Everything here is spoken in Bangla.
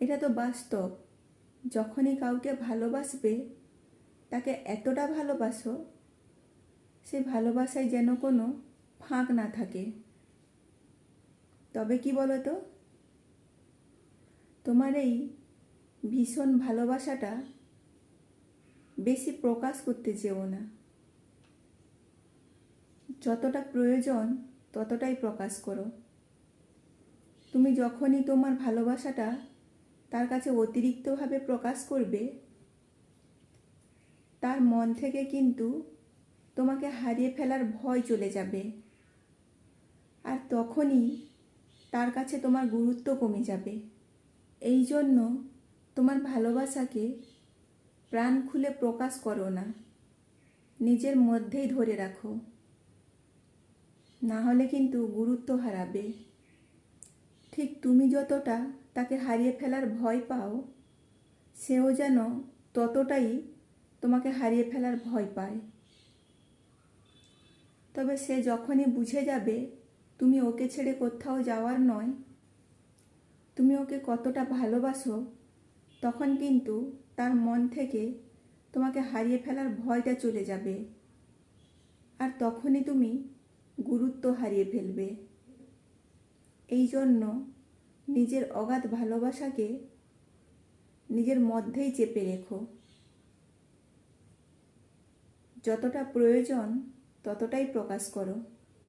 এটা তো বাস্তব। যখনই কাউকে ভালোবাসবে, তাকে এতটা ভালোবাসো, সে ভালোবাসায় যেন কোনো ফাঁক না থাকে। তবে কি বলো তো তোমার এই ভীষণ ভালোবাসাটা বেশি প্রকাশ করতে চেও না। যতটা প্রয়োজন ততটাই প্রকাশ করো। তুমি যখনই তোমার ভালোবাসাটা তার কাছে অতিরিক্তভাবে প্রকাশ করবে, তার মন থেকে কিন্তু তোমাকে হারিয়ে ফেলার ভয় চলে যাবে। আর তখনই তার কাছে তোমার গুরুত্ব কমে যাবে। এই জন্য তোমার ভালোবাসাকে প্রাণ খুলে প্রকাশ করো না। নিজের মধ্যেই ধরে রাখো। না হলে কিন্তু গুরুত্ব হারাবে। ঠিক তুমি যতটা তাকে হারিয়ে ফেলার ভয় পাও, সেও যেন ততটাই তোমাকে হারিয়ে ফেলার ভয় পায়। তবে সে যখনই বুঝে যাবে তুমি ওকে ছেড়ে কোথাও যাওয়ার নয়, তুমি ওকে কতটা ভালোবাসো, তখন কিন্তু তার মন থেকে তোমাকে হারিয়ে ফেলার ভয়টা চলে যাবে। আর তখনই তুমি গুরুত্ব হারিয়ে ফেলবে। এই জন্য নিজের অগাধ ভালোবাসাকে নিজের মধ্যেই চেপে রেখো। যতটা প্রয়োজন ততটাই প্রকাশ করো।